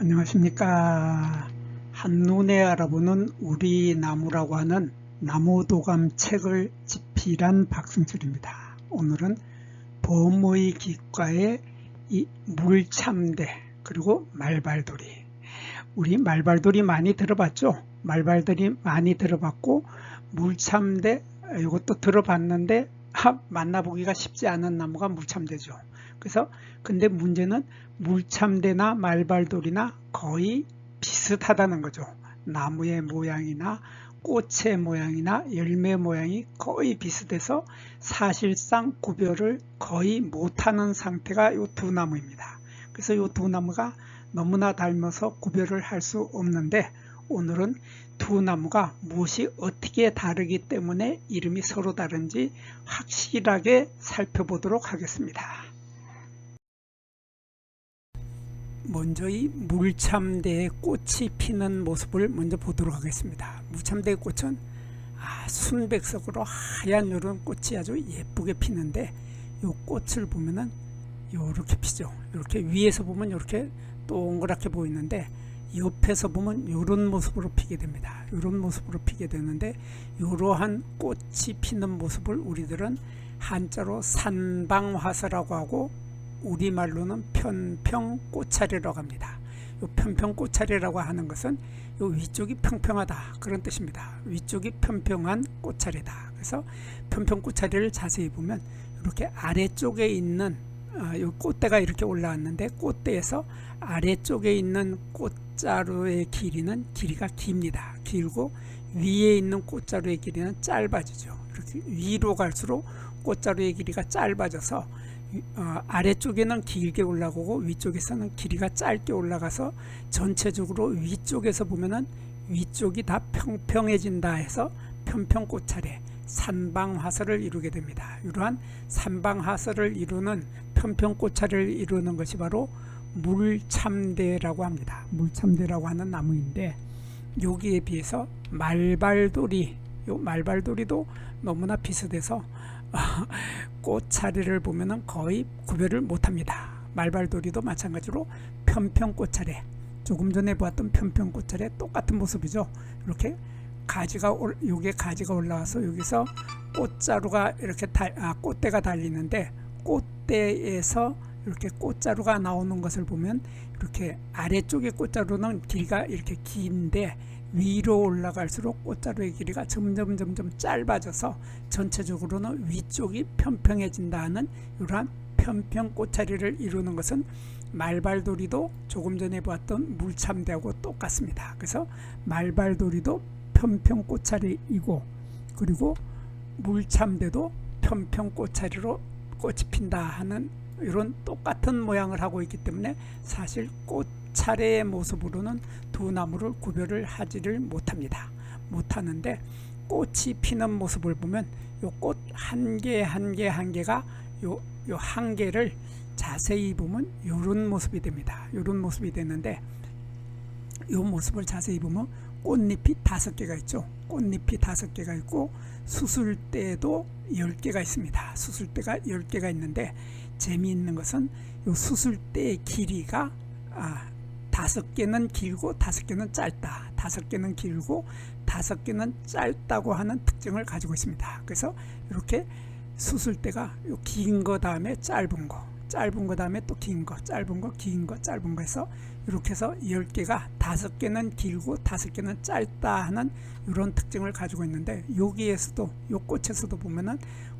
안녕하십니까. 한눈에 알아보는 우리 나무라고 하는 나무도감 책을 집필한 박승철입니다. 오늘은 범의 기과의 이 물참대 그리고 말발돌이 우리 말발돌이 많이 들어봤죠? 말발돌이 많이 들어봤고 물참대 이것도 들어봤는데 아, 만나보기가 쉽지 않은 나무가 물참대죠. 그래서 근데 문제는 물참대나 말발돌이나 거의 비슷하다는 거죠. 나무의 모양이나 꽃의 모양이나 열매 모양이 거의 비슷해서 사실상 구별을 거의 못하는 상태가 이 두 나무입니다. 그래서 이 두 나무가 너무나 닮아서 구별을 할 수 없는데 오늘은 두 나무가 무엇이 어떻게 다르기 때문에 이름이 서로 다른지 확실하게 살펴보도록 하겠습니다. 먼저 이 물참대의 꽃이 피는 모습을 먼저 보도록 하겠습니다. 물참대의 꽃은 아, 순백색으로 하얀 이런 꽃이 아주 예쁘게 피는데 이 꽃을 보면은 이렇게 피죠. 이렇게 위에서 보면 이렇게 동그랗게 보이는데 옆에서 보면 이런 모습으로 피게 됩니다. 이런 모습으로 피게 되는데 이러한 꽃이 피는 모습을 우리들은 한자로 산방화서라고 하고 우리말로는 편평 꽃차리라고 합니다. 요 편평 꽃차리라고 하는 것은 요 위쪽이 평평하다 그런 뜻입니다. 위쪽이 평평한 꽃차리다. 그래서 편평 꽃차리를 자세히 보면 이렇게 아래쪽에 있는 어, 요 꽃대가 이렇게 올라왔는데 꽃대에서 아래쪽에 있는 꽃자루의 길이는 길이가 깁니다. 길고 위에 있는 꽃자루의 길이는 짧아지죠. 이렇게 위로 갈수록 꽃자루의 길이가 짧아져서 어, 아래쪽에는 길게 올라가고 위쪽에서는 길이가 짧게 올라가서 전체적으로 위쪽에서 보면은 위쪽이 다 평평해진다 해서 편평꽃차례 산방화설을 이루게 됩니다. 이러한 산방화설을 이루는 편평꽃차례를 이루는 것이 바로 물참대라고 합니다. 물참대라고 하는 나무인데 여기에 비해서 말발돌이 요 말발돌이도 너무나 비슷해서 꽃차례를 보면은 거의 구별을 못합니다. 말발돌이도 마찬가지로 편평 꽃차례 조금 전에 보았던 편평 꽃차례 똑같은 모습이죠. 이렇게 가지가 올, 요게 가지가 올라와서 여기서 꽃자루가 이렇게 달, 아, 꽃대가 달리는데 꽃대에서 이렇게 꽃자루가 나오는 것을 보면 이렇게 아래쪽의 꽃자루는 길이가 이렇게 긴데 위로 올라갈수록 꽃자루의 길이가 점점 점점 짧아져서 전체적으로는 위쪽이 평평해진다는 이러한 편평 꽃차리를 이루는 것은 말발돌이도 조금 전에 보았던 물참대하고 똑같습니다. 그래서 말발돌이도 편평 꽃차리이고 그리고 물참대도 편평 꽃차리로 꽃이 핀다 하는 이런 똑같은 모양을 하고 있기 때문에 사실 꽃 차례의 모습으로는 두 나무를 구별을 하지를 못합니다. 못하는데 꽃이 피는 모습을 보면 요 꽃 한 개 한 개 한 개가 요 요 한 개를 자세히 보면 요런 모습이 됩니다. 요런 모습이 되는데 요 모습을 자세히 보면 꽃잎이 다섯 개가 있죠. 꽃잎이 다섯 개가 있고 수술대도 열 개가 있습니다. 수술대가 열 개가 있는데 재미있는 것은 요 수술대의 길이가 아, 다섯 개는 길고 다섯 개는 짧다. 다섯 개는 길고 다섯 개는 짧다고 하는 특징을 가지고 있습니다. 그래서 이렇게 수술대가 긴 거 다음에 짧은 거, 짧은 거 다음에 또 긴 거, 짧은 거, 긴 거, 짧은 거 해서 이렇게 해서 열 개가 다섯 개는 길고 다섯 개는 짧다 하는 이런 특징을 가지고 있는데 여기에서도 요 꽃에서도 보면은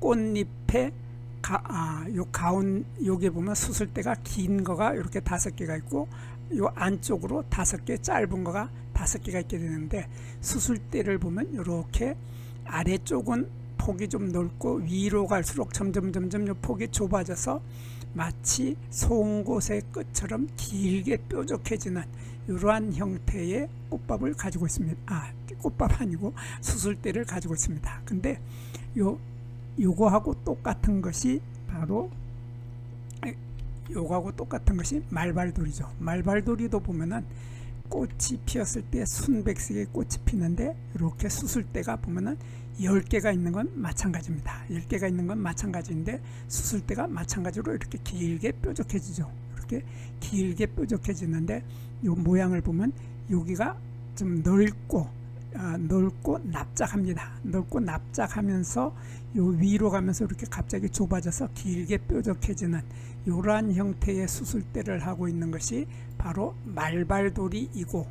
꽃잎에 가, 아, 요 가운 여기 보면 수술대가 긴 거가 이렇게 다섯 개가 있고 요 안쪽으로 다섯 개 짧은 거가 다섯 개가 있게 되는데 수술대를 보면 이렇게 아래쪽은 폭이 좀 넓고 위로 갈수록 점점 점점 요 폭이 좁아져서 마치 송곳의 끝처럼 길게 뾰족해지는 이러한 형태의 꽃밥을 가지고 있습니다. 아, 꽃밥 아니고 수술대를 가지고 있습니다. 근데 요 요거하고 똑같은 것이 바로 요거하고 똑같은 것이 말발돌이죠. 말발돌이도 보면은 꽃이 피었을 때 순백색의 꽃이 피는데 이렇게 수술대가 보면은 10개가 있는 건 마찬가지입니다. 10개가 있는 건 마찬가지인데 수술대가 마찬가지로 이렇게 길게 뾰족해지죠. 이렇게 길게 뾰족해지는데 요 모양을 보면 여기가 좀 넓고 아, 넓고 납작합니다. 넓고 납작하면서 요 위로 가면서 이렇게 갑자기 좁아져서 길게 뾰족해지는 이러한 형태의 수술대를 하고 있는 것이 바로 말발돌이이고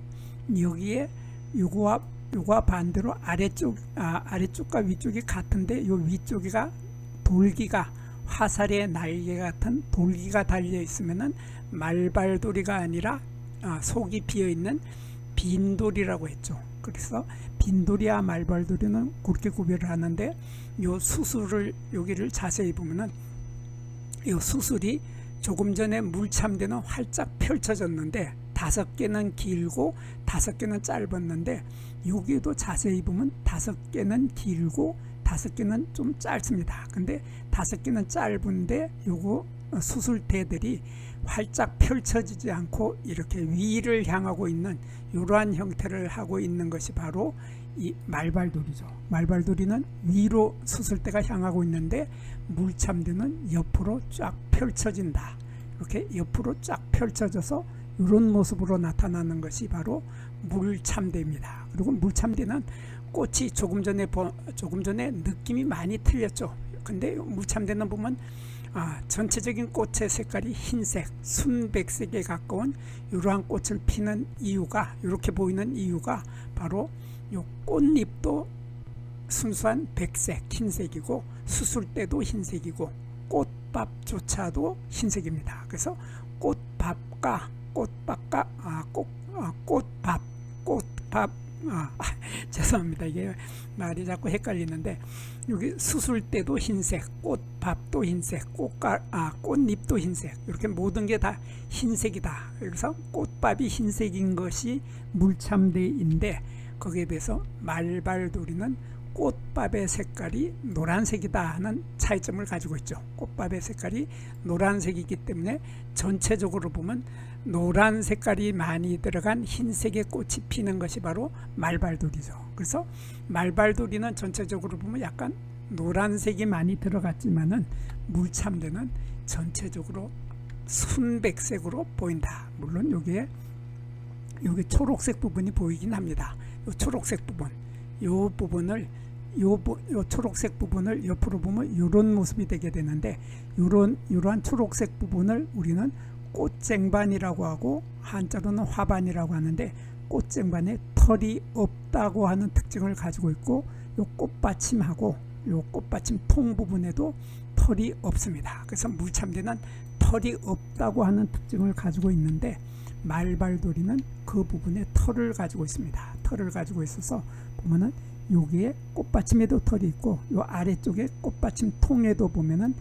여기에 요거와 요거와 반대로 아래쪽 아, 아래쪽과 위쪽이 같은데 요 위쪽이가 돌기가 화살의 날개 같은 돌기가 달려 있으면은 말발돌이가 아니라 아, 속이 비어 있는 빈돌이라고 했죠. 그래서 빈돌이와 말발돌이는 그렇게 구별을 하는데 요 수술을 여기를 자세히 보면은 이 수술이 조금 전에 물참대는 활짝 펼쳐졌는데 다섯 개는 길고 다섯 개는 짧았는데 여기도 자세히 보면 다섯 개는 길고 다섯 개는 좀 짧습니다. 근데 다섯 개는 짧은데 요거 수술대들이 활짝 펼쳐지지 않고 이렇게 위를 향하고 있는 이러한 형태를 하고 있는 것이 바로 이 말발돌이죠. 말발돌이는 위로 수술대가 향하고 있는데 물참대는 옆으로 쫙 펼쳐진다. 이렇게 옆으로 쫙 펼쳐져서 이런 모습으로 나타나는 것이 바로 물참대입니다. 그리고 물참대는 꽃이 조금 전에 보- 조금 전에 느낌이 많이 틀렸죠. 근데 물참대는 보면 아, 전체적인 꽃의 색깔이 흰색, 순백색에 가까운 이러한 꽃을 피는 이유가 이렇게 보이는 이유가 바로 요 꽃잎도 순수한 백색, 흰색이고 수술대도 흰색이고 꽃밥조차도 흰색입니다. 그래서 꽃밥과 꽃밥과 아, 꽃, 아, 꽃밥, 꽃밥 아, 죄송합니다. 이게 말이 자꾸 헷갈리는데 여기 수술대도 흰색, 꽃밥도 흰색, 꽃가 아 꽃잎도 흰색 이렇게 모든 게 다 흰색이다. 그래서 꽃밥이 흰색인 것이 물참대인데 거기에 비해서 말발돌이는 꽃밥의 색깔이 노란색이다 하는 차이점을 가지고 있죠. 꽃밥의 색깔이 노란색이기 때문에 전체적으로 보면 노란 색깔이 많이 들어간 흰색의 꽃이 피는 것이 바로 말발돌이죠. 그래서 말발돌이는 전체적으로 보면 약간 노란색이 많이 들어갔지만은 물참대는 전체적으로 순백색으로 보인다. 물론 여기에 여기 초록색 부분이 보이긴 합니다. 요 초록색 부분, 요 부분을 요, 부- 요 초록색 부분을 옆으로 보면 이런 모습이 되게 되는데 이런 이러한 초록색 부분을 우리는 꽃쟁반이라고 하고 한자로는 화반이라고 하는데 꽃쟁반에 털이 없다고 하는 특징을 가지고 있고 요 꽃받침하고 요 꽃받침 통 부분에도 털이 없습니다. 그래서 물참대는 털이 없다고 하는 특징을 가지고 있는데 말발돌이는 그 부분에 털을 가지고 있습니다. 털을 가지고 있어서 보면은 여기에 꽃받침에도 털이 있고 요 아래쪽에 꽃받침 통에도 보면은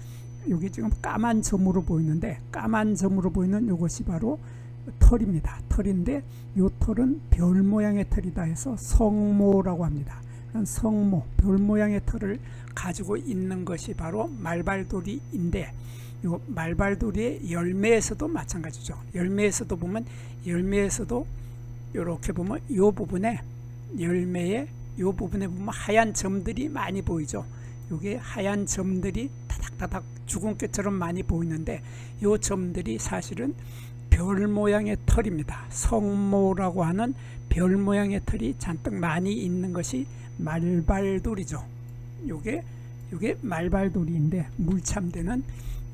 여기 지금 까만 점으로 보이는데 까만 점으로 보이는 이것이 바로 털입니다. 털인데 이 털은 별 모양의 털이다 해서 성모라고 합니다. 성모, 별 모양의 털을 가지고 있는 것이 바로 말발돌이인데 이 말발돌이의 열매에서도 마찬가지죠. 열매에서도 보면 열매에서도 이렇게 보면 이 부분에 열매의 이 부분에 보면 하얀 점들이 많이 보이죠. 이게 하얀 점들이 타닥타닥 주근깨처럼 많이 보이는데 이 점들이 사실은 별 모양의 털입니다. 성모라고 하는 별 모양의 털이 잔뜩 많이 있는 것이 말발돌이죠. 요게 요게 말발돌이인데 물참대는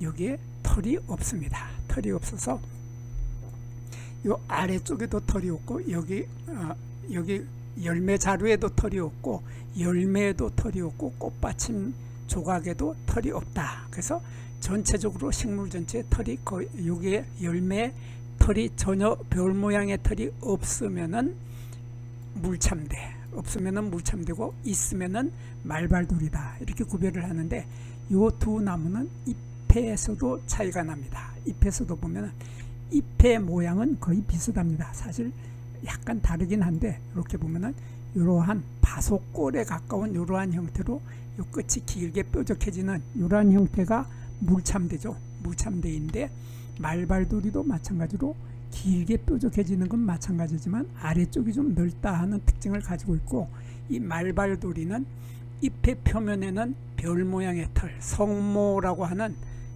여기에 털이 없습니다. 털이 없어서 요 아래쪽에도 털이 없고 여기 어, 여기 열매 자루에도 털이 없고 열매에도 털이 없고 꽃받침 조각에도 털이 없다. 그래서 전체적으로 식물 전체에 털이 거의 여기에 열매 털이 전혀 별 모양의 털이 없으면은 물참대 없으면은 물참대고 있으면은 말발돌이다 이렇게 구별을 하는데 요두 나무는 잎에서도 차이가 납니다. 잎에서도 보면은 잎의 모양은 거의 비슷합니다. 사실 약간 다르긴 한데 이렇게 보면은 이러한 바속골에 가까운 이러한 형태로 요 끝이 길게 뾰족해지는 이러한 형태가 물참대죠. 물참대인데 말발돌이도 마찬가지로 길게 뾰족해지는 건 마찬가지지만 아래쪽이 좀 넓다 하는 특징을 가지고 있고 이 말발돌이는 잎의 표면에는 별 모양의 털, 성모라고 하는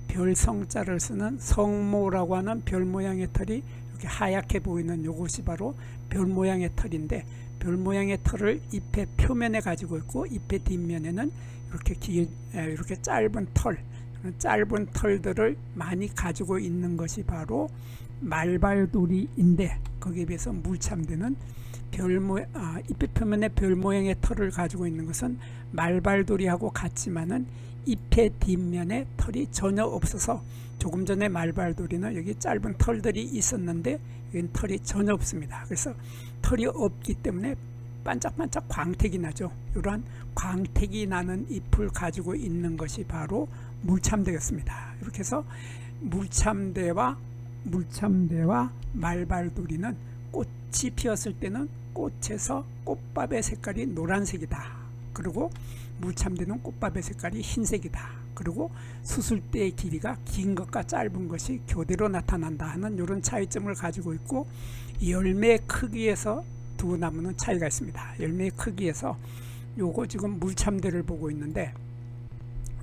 별 성자를 쓰는 성모라고 하는 별 모양의 털이 이렇게 하얗게 보이는 요것이 바로 별 모양의 털인데 별 모양의 털을 잎의 표면에 가지고 있고 잎의 뒷면에는 이렇게 긴 에, 이렇게 짧은 털 짧은 털들을 많이 가지고 있는 것이 바로 말발돌이인데 거기에 비해서 물참대는 별 모, 아, 잎의 표면에 별 모양의 털을 가지고 있는 것은 말발돌이하고 같지만은 잎의 뒷면에 털이 전혀 없어서 조금 전에 말발돌이는 여기 짧은 털들이 있었는데 여기는 털이 전혀 없습니다. 그래서 털이 없기 때문에 반짝반짝 광택이 나죠. 이러한 광택이 나는 잎을 가지고 있는 것이 바로 물참대였습니다. 이렇게 해서 물참대와 물참대와 말발돌이는 꽃이 피었을 때는 꽃에서 꽃밥의 색깔이 노란색이다. 그리고 물참대는 꽃밥의 색깔이 흰색이다. 그리고 수술대의 길이가 긴 것과 짧은 것이 교대로 나타난다 하는 이런 차이점을 가지고 있고 열매 크기에서 두 나무는 차이가 있습니다. 열매의 크기에서 요거 지금 물참대를 보고 있는데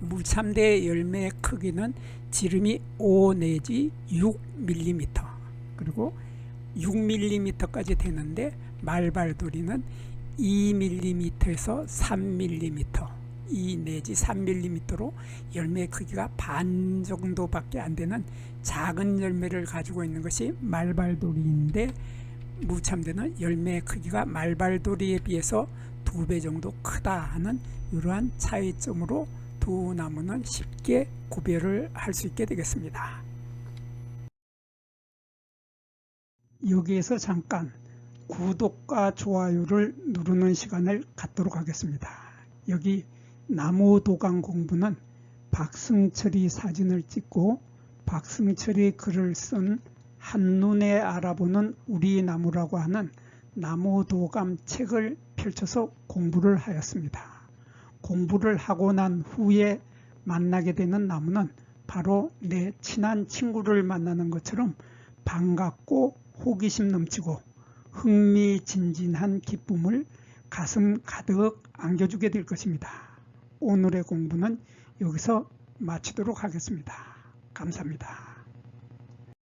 물참대의 열매의 크기는 지름이 5 내지 6mm 그리고 6mm까지 되는데 말발돌이는 2mm에서 3mm 2 내지 3mm로 열매 크기가 반 정도밖에 안 되는 작은 열매를 가지고 있는 것이 말발돌이인데 무참대는 열매 크기가 말발돌이에 비해서 두 배 정도 크다 하는 이러한 차이점으로 두 나무는 쉽게 구별을 할 수 있게 되겠습니다. 여기에서 잠깐 구독과 좋아요를 누르는 시간을 갖도록 하겠습니다. 여기 나무 도감 공부는 박승철이 사진을 찍고 박승철이 글을 쓴 한눈에 알아보는 우리 나무라고 하는 나무 도감 책을 펼쳐서 공부를 하였습니다. 공부를 하고 난 후에 만나게 되는 나무는 바로 내 친한 친구를 만나는 것처럼 반갑고 호기심 넘치고 흥미진진한 기쁨을 가슴 가득 안겨주게 될 것입니다. 오늘의 공부는 여기서 마치도록 하겠습니다. 감사합니다.